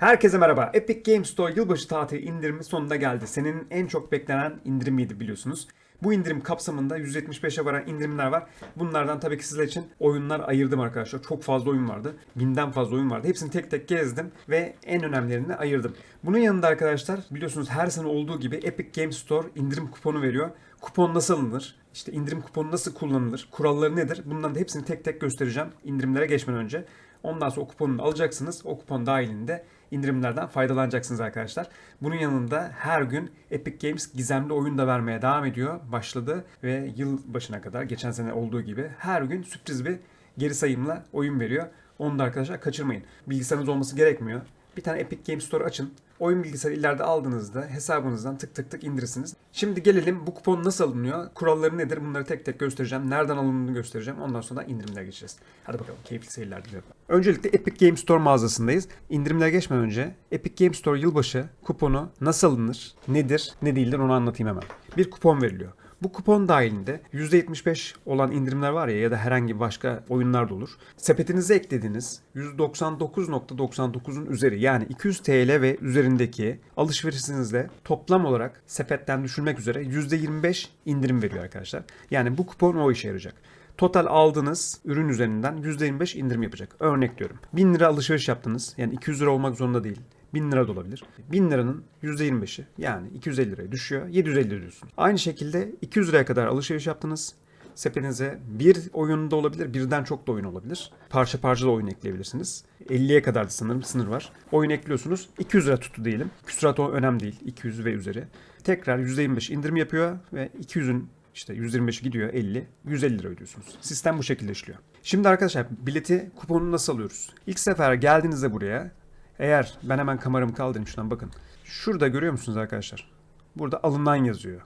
Herkese merhaba. Epic Games Store yılbaşı tatili indirimi sonunda geldi. Senin en çok beklenen indirimiydi biliyorsunuz. Bu indirim kapsamında 175'e varan indirimler var. Bunlardan tabii ki sizler için oyunlar ayırdım arkadaşlar. Çok fazla oyun vardı. Binden fazla oyun vardı. Hepsini tek tek gezdim ve en önemlilerini ayırdım. Bunun yanında arkadaşlar biliyorsunuz her sene olduğu gibi Epic Games Store indirim kuponu veriyor. Kupon nasıl alınır? İşte indirim kuponu nasıl kullanılır? Kuralları nedir? Bunların da hepsini tek tek göstereceğim indirimlere geçmeden önce. Ondan sonra o kuponunu alacaksınız. O kupon dahilinde indirimlerden faydalanacaksınız arkadaşlar. Bunun yanında her gün Epic Games gizemli oyun da vermeye devam ediyor. Başladı ve yıl başına kadar geçen sene olduğu gibi her gün sürpriz bir geri sayımla oyun veriyor. Onu da arkadaşlar kaçırmayın. Bilgisayarınız olması gerekmiyor. Bir tane Epic Games Store açın. Oyun bilgisayarı ileride aldığınızda hesabınızdan tık tık tık indirirsiniz. Şimdi gelelim bu kupon nasıl alınıyor? Kuralları nedir? Bunları tek tek göstereceğim. Nereden alındığını göstereceğim. Ondan sonra indirimlere geçeceğiz. Hadi bakalım keyifli seyirler diliyorum. Öncelikle Epic Games Store mağazasındayız. İndirimlere geçmeden önce Epic Games Store yılbaşı kuponu nasıl alınır? Nedir? Ne değildir onu anlatayım hemen. Bir kupon veriliyor. Bu kupon dahilinde %75 olan indirimler var ya ya da herhangi başka oyunlar da olur. Sepetinize eklediğiniz 199.99'un üzeri yani 200 TL ve üzerindeki alışverişinizde toplam olarak sepetten düşürmek üzere %25 indirim veriyor arkadaşlar. Yani bu kupon o işe yarayacak. Total aldığınız ürün üzerinden %25 indirim yapacak. Örnek diyorum. 1000 lira alışveriş yaptınız. Yani 200 lira olmak zorunda değil. 1000 lira da olabilir. 1000 liranın %25'i yani 250 liraya düşüyor. 750 lira diyorsun. Aynı şekilde 200 liraya kadar alışveriş yaptınız. Sepetinize bir oyun da olabilir, birden çok da oyun olabilir. Parça parça da oyun ekleyebilirsiniz. 50'ye kadar da sanırım sınır var. Oyun ekliyorsunuz. 200 lira tuttu diyelim. Küsurat o önemli değil. 200 ve üzeri. Tekrar %25 indirim yapıyor ve 200'ün işte 125 gidiyor 50. 150 lira ödüyorsunuz. Sistem bu şekilde işliyor. Şimdi arkadaşlar bileti kuponunu nasıl alıyoruz? İlk sefer geldiğinizde buraya eğer ben hemen kameramı kaldırayım şuradan bakın. Şurada görüyor musunuz arkadaşlar? Burada alınan yazıyor.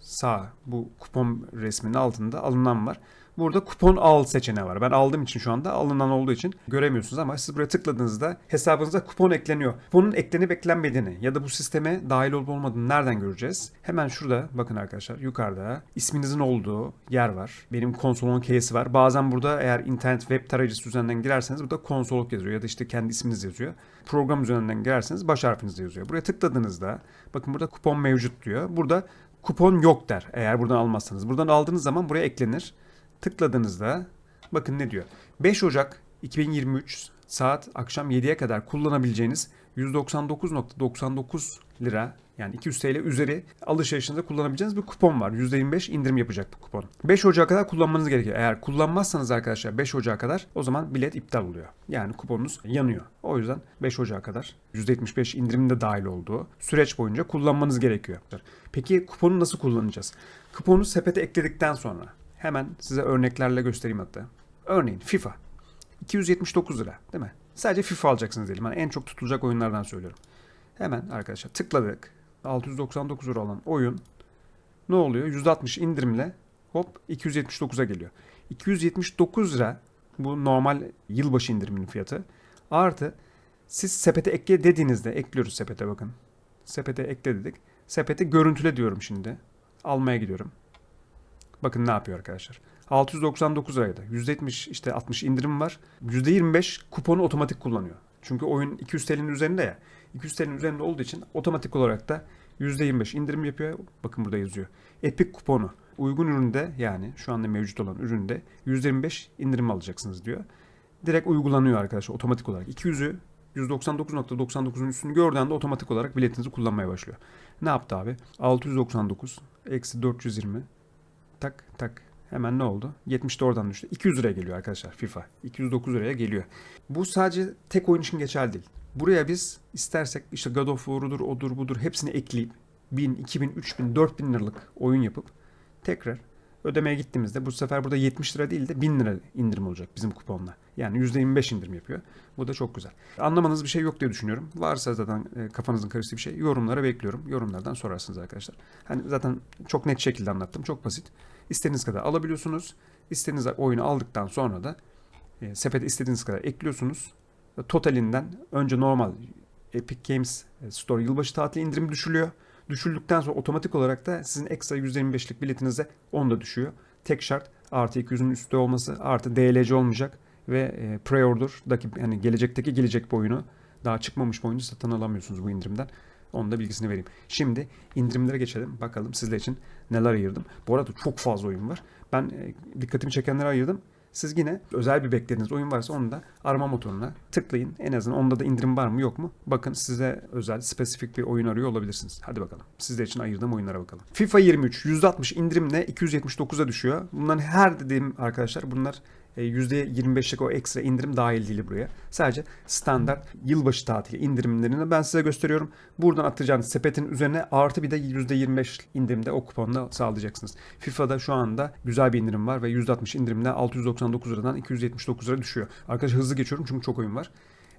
Sağ bu kupon resminin altında alınan var. Burada kupon al seçeneği var. Ben aldığım için şu anda alınan olduğu için göremiyorsunuz ama siz buraya tıkladığınızda hesabınıza kupon ekleniyor. Kuponun eklenip eklenmediğini ya da bu sisteme dahil olup olmadığını nereden göreceğiz? Hemen şurada bakın arkadaşlar yukarıda isminizin olduğu yer var. Benim konsolon key'si var. Bazen burada eğer internet web tarayıcısı üzerinden girerseniz burada konsolok yazıyor ya da işte kendi isminiz yazıyor. Program üzerinden girerseniz baş harfiniz yazıyor. Buraya tıkladığınızda bakın burada kupon mevcut diyor. Burada kupon yok der eğer buradan almazsanız. Buradan aldığınız zaman buraya eklenir tıkladığınızda bakın ne diyor. 5 Ocak 2023 saat akşam 7'ye kadar kullanabileceğiniz 199.99 lira yani 200 TL üzeri alışverişinizde kullanabileceğiniz bir kupon var. %25 indirim yapacak bu kupon. 5 Ocak'a kadar kullanmanız gerekiyor. Eğer kullanmazsanız arkadaşlar 5 Ocak'a kadar o zaman bilet iptal oluyor. Yani kuponunuz yanıyor. O yüzden 5 Ocak'a kadar %75 indirim de dahil olduğu süreç boyunca kullanmanız gerekiyor. Peki kuponu nasıl kullanacağız? Kuponu sepete ekledikten sonra Hemen size örneklerle göstereyim hatta. Örneğin FIFA. 279 lira değil mi? Sadece FIFA alacaksınız diyelim. Yani en çok tutulacak oyunlardan söylüyorum. Hemen arkadaşlar tıkladık. 699 lira olan oyun ne oluyor? %60 indirimle hop 279'a geliyor. 279 lira bu normal yılbaşı indiriminin fiyatı. Artı siz sepete ekle dediğinizde ekliyoruz sepete bakın. Sepete ekle dedik. Sepete görüntüle diyorum şimdi. Almaya gidiyorum. Bakın ne yapıyor arkadaşlar. 699 liraydı. %70 işte 60 indirim var. %25 kuponu otomatik kullanıyor. Çünkü oyun 200 TL'nin üzerinde ya. 200 TL'nin üzerinde olduğu için otomatik olarak da %25 indirim yapıyor. Bakın burada yazıyor. Epic kuponu. Uygun üründe yani şu anda mevcut olan üründe %25 indirim alacaksınız diyor. Direkt uygulanıyor arkadaşlar otomatik olarak. 200'ü 199.99'un üstünü gördüğü anda otomatik olarak biletinizi kullanmaya başlıyor. Ne yaptı abi? 699 eksi 420 tak tak hemen ne oldu? 70 de oradan düştü. 200 liraya geliyor arkadaşlar FIFA. 209 liraya geliyor. Bu sadece tek oyun için geçerli değil. Buraya biz istersek işte God of War'udur, odur budur hepsini ekleyip 1000, 2000, 3000, 4000 liralık oyun yapıp tekrar ödemeye gittiğimizde bu sefer burada 70 lira değil de 1000 lira indirim olacak bizim kuponla. Yani %25 indirim yapıyor. Bu da çok güzel. Anlamanız bir şey yok diye düşünüyorum. Varsa zaten e, kafanızın karıştığı bir şey yorumlara bekliyorum. Yorumlardan sorarsınız arkadaşlar. Hani zaten çok net şekilde anlattım. Çok basit. İstediğiniz kadar alabiliyorsunuz. İstediğiniz oyunu aldıktan sonra da e, sepete istediğiniz kadar ekliyorsunuz. Totalinden önce normal Epic Games e, Store yılbaşı tatili indirimi düşülüyor. Düşüldükten sonra otomatik olarak da sizin ekstra %25'lik biletinize 10 da düşüyor. Tek şart artı 200'ün üstü olması artı DLC olmayacak ve e, pre-order'daki yani gelecekteki gelecek bu oyunu Daha çıkmamış bu oyunu satın alamıyorsunuz bu indirimden. Onun da bilgisini vereyim. Şimdi indirimlere geçelim. Bakalım sizler için neler ayırdım. Bu arada çok fazla oyun var. Ben e, dikkatimi çekenleri ayırdım. Siz yine özel bir beklediğiniz oyun varsa onu da arama motoruna tıklayın. En azından onda da indirim var mı yok mu? Bakın size özel, spesifik bir oyun arıyor olabilirsiniz. Hadi bakalım. Sizler için ayırdığım oyunlara bakalım. FIFA 23 %60 indirimle 279'a düşüyor. Bunların her dediğim arkadaşlar bunlar %25'lik o ekstra indirim dahil değil buraya. Sadece standart yılbaşı tatili indirimlerini ben size gösteriyorum. Buradan atacağınız sepetin üzerine artı bir de %25 indirimde o kuponla sağlayacaksınız. FIFA'da şu anda güzel bir indirim var ve %60 indirimle 699 liradan 279 lira düşüyor. Arkadaşlar hızlı geçiyorum çünkü çok oyun var.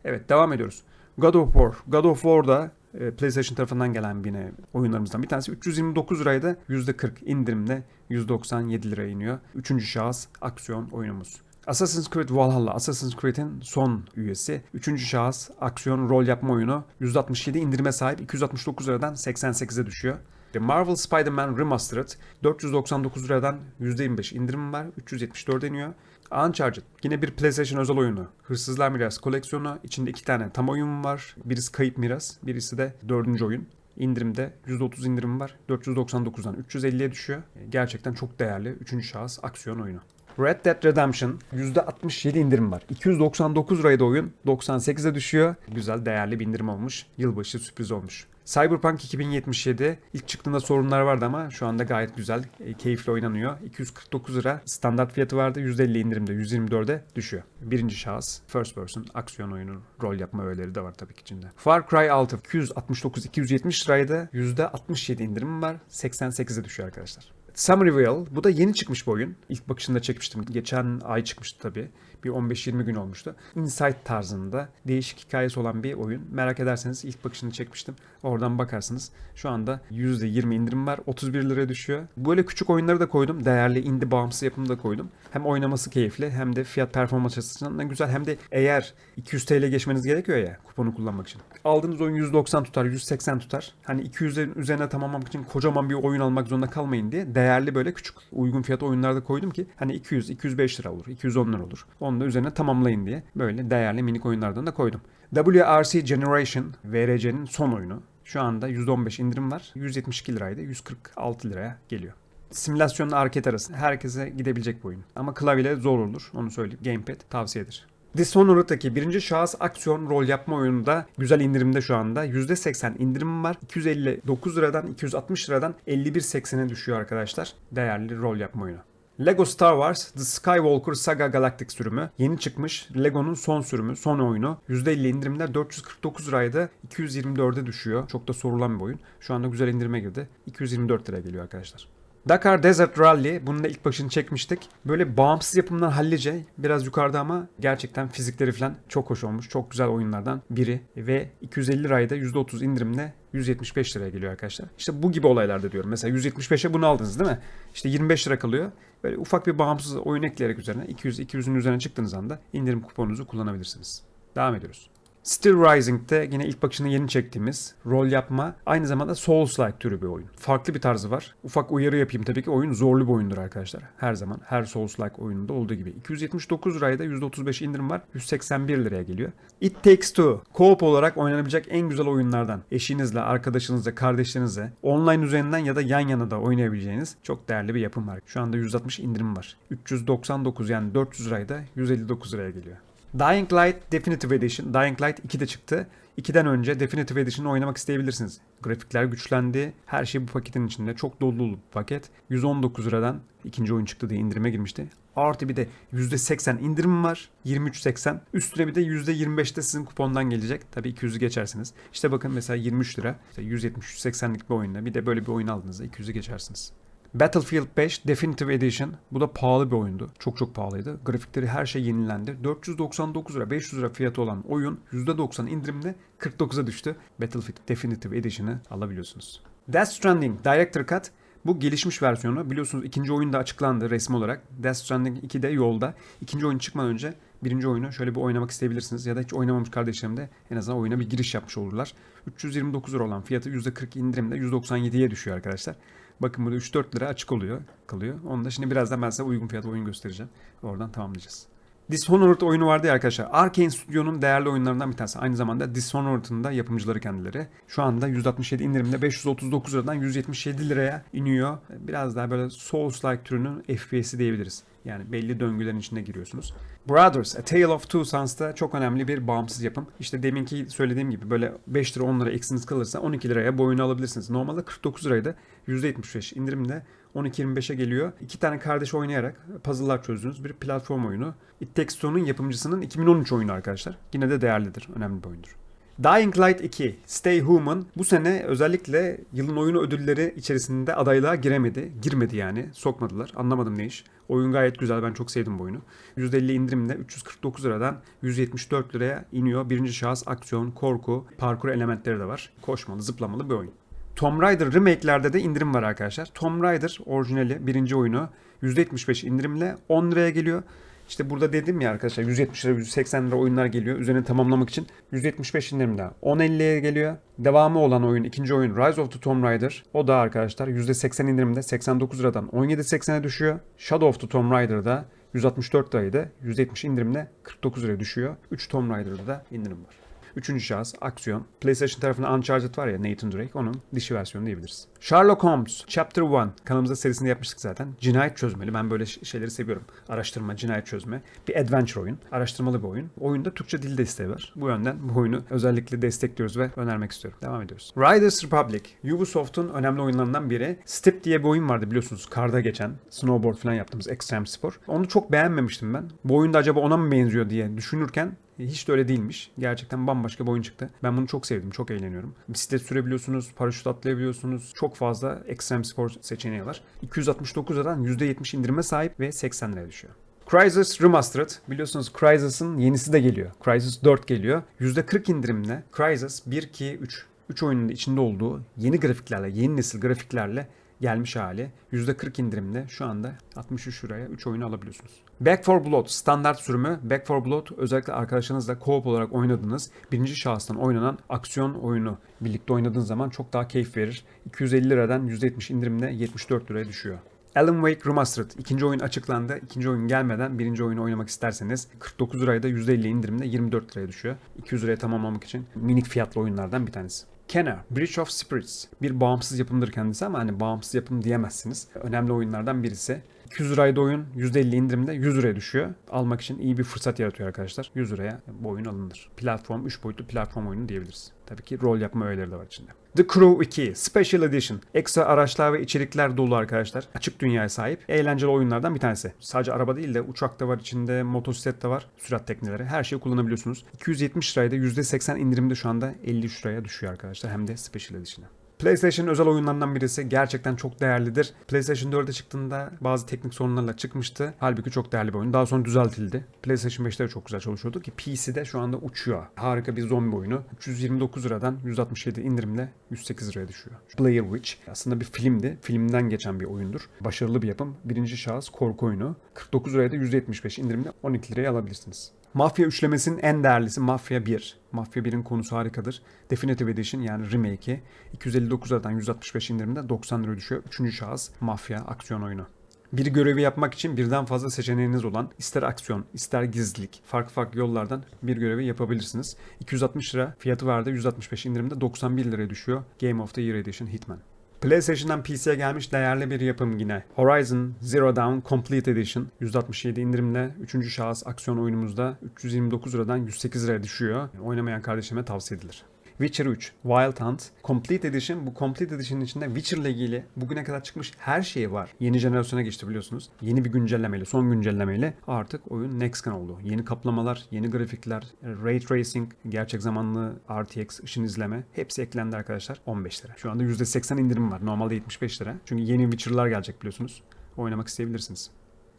Evet devam ediyoruz. God of War. God of War'da e, PlayStation tarafından gelen yine oyunlarımızdan bir tanesi 329 liraydı. %40 indirimle 197 liraya iniyor. Üçüncü şahıs aksiyon oyunumuz. Assassin's Creed Valhalla, Assassin's Creed'in son üyesi. Üçüncü şahıs aksiyon rol yapma oyunu. %67 indirime sahip 269 liradan 88'e düşüyor. The Marvel Spider-Man Remastered 499 liradan %25 indirim var. 374 iniyor. Uncharted yine bir PlayStation özel oyunu. Hırsızlar Miras koleksiyonu. İçinde iki tane tam oyun var. Birisi Kayıp Miras, birisi de dördüncü oyun. İndirimde %30 indirim var. 499'dan 350'ye düşüyor. Gerçekten çok değerli. Üçüncü şahıs aksiyon oyunu. Red Dead Redemption %67 indirim var. 299 liraya oyun 98'e düşüyor. Güzel değerli bir indirim olmuş. Yılbaşı sürpriz olmuş. Cyberpunk 2077 ilk çıktığında sorunlar vardı ama şu anda gayet güzel, e, keyifli oynanıyor. 249 lira standart fiyatı vardı. %50 indirimde 124'e düşüyor. Birinci şahıs, first person, aksiyon oyunu, rol yapma öğeleri de var tabii ki içinde. Far Cry 6 269 270 liraydı. %67 indirim var. 88'e düşüyor arkadaşlar. Summerville. Bu da yeni çıkmış bir oyun. İlk bakışında çekmiştim. Geçen ay çıkmıştı tabii. Bir 15-20 gün olmuştu. Insight tarzında değişik hikayesi olan bir oyun. Merak ederseniz ilk bakışını çekmiştim. Oradan bakarsınız. Şu anda %20 indirim var. 31 liraya düşüyor. Böyle küçük oyunları da koydum. Değerli indie bağımsız yapımı da koydum. Hem oynaması keyifli hem de fiyat performans açısından da güzel. Hem de eğer 200 TL geçmeniz gerekiyor ya kuponu kullanmak için. Aldığınız oyun 190 tutar, 180 tutar. Hani 200'lerin üzerine tamamlamak için kocaman bir oyun almak zorunda kalmayın diye değerli böyle küçük uygun fiyat oyunlarda koydum ki hani 200 205 lira olur, 210 lira olur. Onu da üzerine tamamlayın diye böyle değerli minik oyunlardan da koydum. WRC Generation VRC'nin son oyunu. Şu anda %15 indirim var. 172 liraydı. 146 liraya geliyor. Simülasyonla arcade arası. Herkese gidebilecek bir oyun. Ama klavyeyle zor olur. Onu söyleyeyim. Gamepad tavsiyedir. Dishonored'daki birinci şahıs aksiyon rol yapma oyunu da güzel indirimde şu anda. %80 indirim var. 259 liradan 260 liradan 51.80'e düşüyor arkadaşlar. Değerli rol yapma oyunu. Lego Star Wars The Skywalker Saga Galactic sürümü yeni çıkmış. Lego'nun son sürümü, son oyunu. %50 indirimler 449 liraydı. 224'e düşüyor. Çok da sorulan bir oyun. Şu anda güzel indirime girdi. 224 liraya geliyor arkadaşlar. Dakar Desert Rally. Bunun da ilk başını çekmiştik. Böyle bağımsız yapımlar hallice. Biraz yukarıda ama gerçekten fizikleri falan çok hoş olmuş. Çok güzel oyunlardan biri. Ve 250 lirayı da %30 indirimle 175 liraya geliyor arkadaşlar. İşte bu gibi olaylarda diyorum. Mesela 175'e bunu aldınız değil mi? İşte 25 lira kalıyor. Böyle ufak bir bağımsız oyun ekleyerek üzerine 200-200'ün üzerine çıktığınız anda indirim kuponunuzu kullanabilirsiniz. Devam ediyoruz. Still Rising'de yine ilk bakışını yeni çektiğimiz rol yapma aynı zamanda Souls-like türü bir oyun. Farklı bir tarzı var. Ufak uyarı yapayım tabii ki oyun zorlu bir oyundur arkadaşlar. Her zaman her Souls-like oyununda olduğu gibi. 279 liraya da %35 indirim var. 181 liraya geliyor. It Takes Two. Co-op olarak oynanabilecek en güzel oyunlardan. Eşinizle, arkadaşınızla, kardeşlerinizle online üzerinden ya da yan yana da oynayabileceğiniz çok değerli bir yapım var. Şu anda 160 indirim var. 399 yani 400 liraya da 159 liraya geliyor. Dying Light Definitive Edition. Dying Light 2 de çıktı. 2'den önce Definitive Edition'ı oynamak isteyebilirsiniz. Grafikler güçlendi. Her şey bu paketin içinde. Çok dolu dolu bir paket. 119 liradan ikinci oyun çıktı diye indirime girmişti. Artı bir de %80 indirim var. 23.80. Üstüne bir de %25'te sizin kupondan gelecek. Tabii 200'ü geçersiniz. İşte bakın mesela 23 lira. İşte 170-180'lik bir oyunda bir de böyle bir oyun aldığınızda 200'ü geçersiniz. Battlefield 5 Definitive Edition. Bu da pahalı bir oyundu. Çok çok pahalıydı. Grafikleri her şey yenilendi. 499 lira 500 lira fiyatı olan oyun %90 indirimle 49'a düştü. Battlefield Definitive Edition'ı alabiliyorsunuz. Death Stranding Director Cut bu gelişmiş versiyonu biliyorsunuz ikinci oyun da açıklandı resmi olarak. Death Stranding 2 de yolda. İkinci oyun çıkmadan önce birinci oyunu şöyle bir oynamak isteyebilirsiniz. Ya da hiç oynamamış kardeşlerim de en azından oyuna bir giriş yapmış olurlar. 329 lira olan fiyatı %40 indirimde 197'ye düşüyor arkadaşlar. Bakın burada 3-4 lira açık oluyor, kalıyor. Onu da şimdi birazdan ben size uygun fiyatlı oyun göstereceğim. Oradan tamamlayacağız. Dishonored oyunu vardı ya arkadaşlar. Arkane Studio'nun değerli oyunlarından bir tanesi. Aynı zamanda Dishonored'ın da yapımcıları kendileri. Şu anda 167 indirimde 539 liradan 177 liraya iniyor. Biraz daha böyle Souls-like türünün FPS'i diyebiliriz. Yani belli döngülerin içine giriyorsunuz. Brothers, A Tale of Two Sons'ta çok önemli bir bağımsız yapım. İşte deminki söylediğim gibi böyle 5 lira 10 lira eksiniz kalırsa 12 liraya bu oyunu alabilirsiniz. Normalde 49 liraydı. %75 indirimde 12.25'e geliyor. İki tane kardeş oynayarak puzzle'lar çözdüğünüz bir platform oyunu. It Takes Two'nun yapımcısının 2013 oyunu arkadaşlar. Yine de değerlidir. Önemli bir oyundur. Dying Light 2, Stay Human bu sene özellikle yılın oyunu ödülleri içerisinde adaylığa giremedi. Girmedi yani. Sokmadılar. Anlamadım ne iş. Oyun gayet güzel. Ben çok sevdim bu oyunu. %50 indirimle 349 liradan 174 liraya iniyor. Birinci şahıs aksiyon, korku, parkur elementleri de var. Koşmalı, zıplamalı bir oyun. Tomb Raider remake'lerde de indirim var arkadaşlar. Tomb Raider orijinali birinci oyunu %75 indirimle 10 liraya geliyor. İşte burada dedim ya arkadaşlar 170 lira 180 lira oyunlar geliyor. Üzerine tamamlamak için 175 indirimde 10.50'ye geliyor. Devamı olan oyun ikinci oyun Rise of the Tomb Raider. O da arkadaşlar %80 indirimde 89 liradan 17.80'e düşüyor. Shadow of the Tomb Raider'da 164 liraydı. 170 indirimle 49 liraya düşüyor. 3 Tomb Raider'da da indirim var. Üçüncü şahıs, aksiyon. PlayStation tarafında Uncharted var ya Nathan Drake onun dişi versiyonu diyebiliriz. Sherlock Holmes Chapter 1 kanalımızda serisinde yapmıştık zaten. Cinayet çözmeli. Ben böyle şeyleri seviyorum. Araştırma, cinayet çözme. Bir adventure oyun. Araştırmalı bir oyun. Oyunda Türkçe dil desteği var. Bu yönden bu oyunu özellikle destekliyoruz ve önermek istiyorum. Devam ediyoruz. Riders Republic. Ubisoft'un önemli oyunlarından biri. Step diye bir oyun vardı biliyorsunuz. Karda geçen. Snowboard falan yaptığımız ekstrem spor. Onu çok beğenmemiştim ben. Bu oyunda acaba ona mı benziyor diye düşünürken hiç de öyle değilmiş. Gerçekten bambaşka bir oyun çıktı. Ben bunu çok sevdim. Çok eğleniyorum. Bisiklet sürebiliyorsunuz, paraşüt atlayabiliyorsunuz. Çok fazla ekstrem spor seçeneği var. 269 liradan %70 indirime sahip ve 80 liraya düşüyor. Crysis Remastered. Biliyorsunuz Crysis'ın yenisi de geliyor. Crysis 4 geliyor. %40 indirimle Crysis 1, 2, 3. 3 oyunun içinde olduğu yeni grafiklerle, yeni nesil grafiklerle gelmiş hali. %40 indirimde şu anda 63 liraya 3 oyunu alabiliyorsunuz. Back 4 Blood standart sürümü. Back 4 Blood özellikle arkadaşlarınızla co-op olarak oynadığınız birinci şahıstan oynanan aksiyon oyunu birlikte oynadığınız zaman çok daha keyif verir. 250 liradan %70 indirimle 74 liraya düşüyor. Alan Wake Remastered. ikinci oyun açıklandı. İkinci oyun gelmeden birinci oyunu oynamak isterseniz 49 lirayda %50 indirimle 24 liraya düşüyor. 200 liraya tamamlamak için minik fiyatlı oyunlardan bir tanesi. Kenner, Bridge of Spirits. Bir bağımsız yapımdır kendisi ama hani bağımsız yapım diyemezsiniz. Önemli oyunlardan birisi. 200 lirayda oyun %50 indirimde 100 liraya düşüyor. Almak için iyi bir fırsat yaratıyor arkadaşlar. 100 liraya bu oyun alınır. Platform, 3 boyutlu platform oyunu diyebiliriz. Tabii ki rol yapma öğeleri de var içinde. The Crew 2 Special Edition. Ekstra araçlar ve içerikler dolu arkadaşlar. Açık dünyaya sahip. Eğlenceli oyunlardan bir tanesi. Sadece araba değil de uçak da var içinde, motosiklet de var. Sürat tekneleri. Her şeyi kullanabiliyorsunuz. 270 lirayda %80 indirimde şu anda 53 liraya düşüyor arkadaşlar. Hem de Special Edition'a. PlayStation özel oyunlarından birisi gerçekten çok değerlidir. PlayStation 4'e çıktığında bazı teknik sorunlarla çıkmıştı. Halbuki çok değerli bir oyun. Daha sonra düzeltildi. PlayStation 5'te de çok güzel çalışıyordu ki PC'de şu anda uçuyor. Harika bir zombi oyunu. 329 liradan 167 indirimle 108 liraya düşüyor. Blair Witch aslında bir filmdi. Filmden geçen bir oyundur. Başarılı bir yapım. Birinci şahıs korku oyunu. 49 liraya da 175 indirimle 12 liraya alabilirsiniz. Mafya üçlemesinin en değerlisi Mafya 1. Mafya 1'in konusu harikadır. Definitive Edition yani remake'i 259 liradan 165 indirimde 90 lira düşüyor. Üçüncü şahıs Mafya aksiyon oyunu. Bir görevi yapmak için birden fazla seçeneğiniz olan ister aksiyon, ister gizlilik, farklı farklı yollardan bir görevi yapabilirsiniz. 260 lira fiyatı vardı, 165 indirimde 91 liraya düşüyor. Game of the Year Edition Hitman. PlayStation'dan PC'ye gelmiş değerli bir yapım yine. Horizon Zero Dawn Complete Edition 167 indirimle 3. şahıs aksiyon oyunumuzda 329 liradan 108 liraya düşüyor. Oynamayan kardeşime tavsiye edilir. Witcher 3, Wild Hunt, Complete Edition. Bu Complete Edition'ın içinde Witcher ile ilgili bugüne kadar çıkmış her şey var. Yeni jenerasyona geçti biliyorsunuz. Yeni bir güncellemeyle, son güncellemeyle artık oyun next gen oldu. Yeni kaplamalar, yeni grafikler, ray tracing, gerçek zamanlı RTX ışın izleme hepsi eklendi arkadaşlar 15 lira. Şu anda %80 indirim var. Normalde 75 lira. Çünkü yeni Witcher'lar gelecek biliyorsunuz. Oynamak isteyebilirsiniz.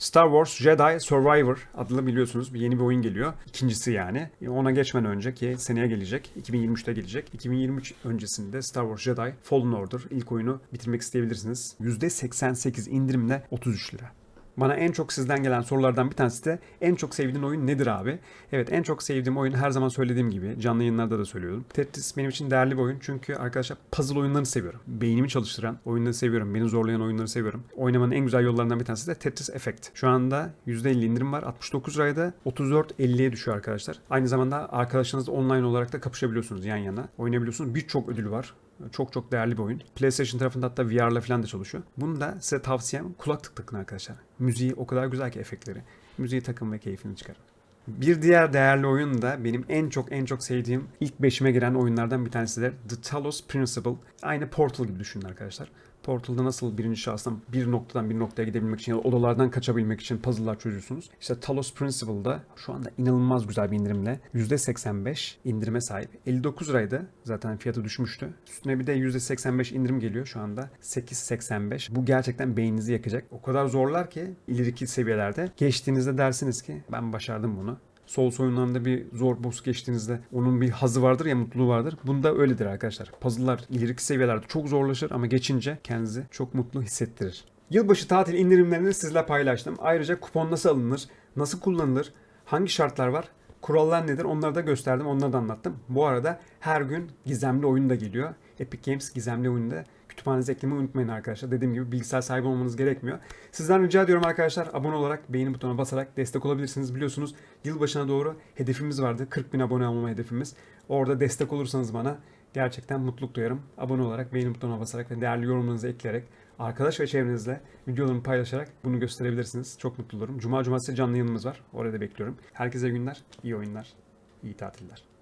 Star Wars Jedi Survivor adlı biliyorsunuz bir yeni bir oyun geliyor. İkincisi yani. E, Ona geçmeden önce ki seneye gelecek. 2023'te gelecek. 2023 öncesinde Star Wars Jedi Fallen Order ilk oyunu bitirmek isteyebilirsiniz. %88 indirimle 33 lira. Bana en çok sizden gelen sorulardan bir tanesi de en çok sevdiğin oyun nedir abi? Evet en çok sevdiğim oyun her zaman söylediğim gibi canlı yayınlarda da söylüyorum. Tetris benim için değerli bir oyun çünkü arkadaşlar puzzle oyunlarını seviyorum. Beynimi çalıştıran oyunları seviyorum. Beni zorlayan oyunları seviyorum. Oynamanın en güzel yollarından bir tanesi de Tetris Effect. Şu anda %50 indirim var. 69 liraya 34.50'ye düşüyor arkadaşlar. Aynı zamanda arkadaşlarınızla online olarak da kapışabiliyorsunuz yan yana. Oynayabiliyorsunuz. Birçok ödülü var. Çok çok değerli bir oyun. PlayStation tarafında hatta VR'la falan da çalışıyor. Bunu da size tavsiyem kulaklık takın arkadaşlar. Müziği o kadar güzel ki efektleri. Müziği takın ve keyfini çıkarın. Bir diğer değerli oyun da benim en çok en çok sevdiğim ilk beşime giren oyunlardan bir tanesidir. The Talos Principle. Aynı Portal gibi düşünün arkadaşlar. Portal'da nasıl birinci şahıstan bir noktadan bir noktaya gidebilmek için ya da odalardan kaçabilmek için puzzle'lar çözüyorsunuz. İşte Talos Principle'da şu anda inanılmaz güzel bir indirimle %85 indirime sahip. 59 liraydı zaten fiyatı düşmüştü. Üstüne bir de %85 indirim geliyor şu anda. 8.85. Bu gerçekten beyninizi yakacak. O kadar zorlar ki ileriki seviyelerde geçtiğinizde dersiniz ki ben başardım bunu. Sol oyunlarında bir zor boss geçtiğinizde onun bir hazı vardır ya mutluluğu vardır. Bunda öyledir arkadaşlar. Puzzle'lar ileriki seviyelerde çok zorlaşır ama geçince kendinizi çok mutlu hissettirir. Yılbaşı tatil indirimlerini sizle paylaştım. Ayrıca kupon nasıl alınır, nasıl kullanılır, hangi şartlar var, kurallar nedir onları da gösterdim, onları da anlattım. Bu arada her gün gizemli oyun da geliyor. Epic Games gizemli oyunda kütüphanenize eklemeyi unutmayın arkadaşlar. Dediğim gibi bilgisayar sahibi olmanız gerekmiyor. Sizden rica ediyorum arkadaşlar abone olarak beğeni butonuna basarak destek olabilirsiniz. Biliyorsunuz yılbaşına doğru hedefimiz vardı. 40 bin abone olma hedefimiz. Orada destek olursanız bana gerçekten mutluluk duyarım. Abone olarak beğeni butonuna basarak ve değerli yorumlarınızı ekleyerek arkadaş ve çevrenizle videolarımı paylaşarak bunu gösterebilirsiniz. Çok mutlu olurum. Cuma cumartesi canlı yayınımız var. Orada bekliyorum. Herkese günler, iyi oyunlar, iyi tatiller.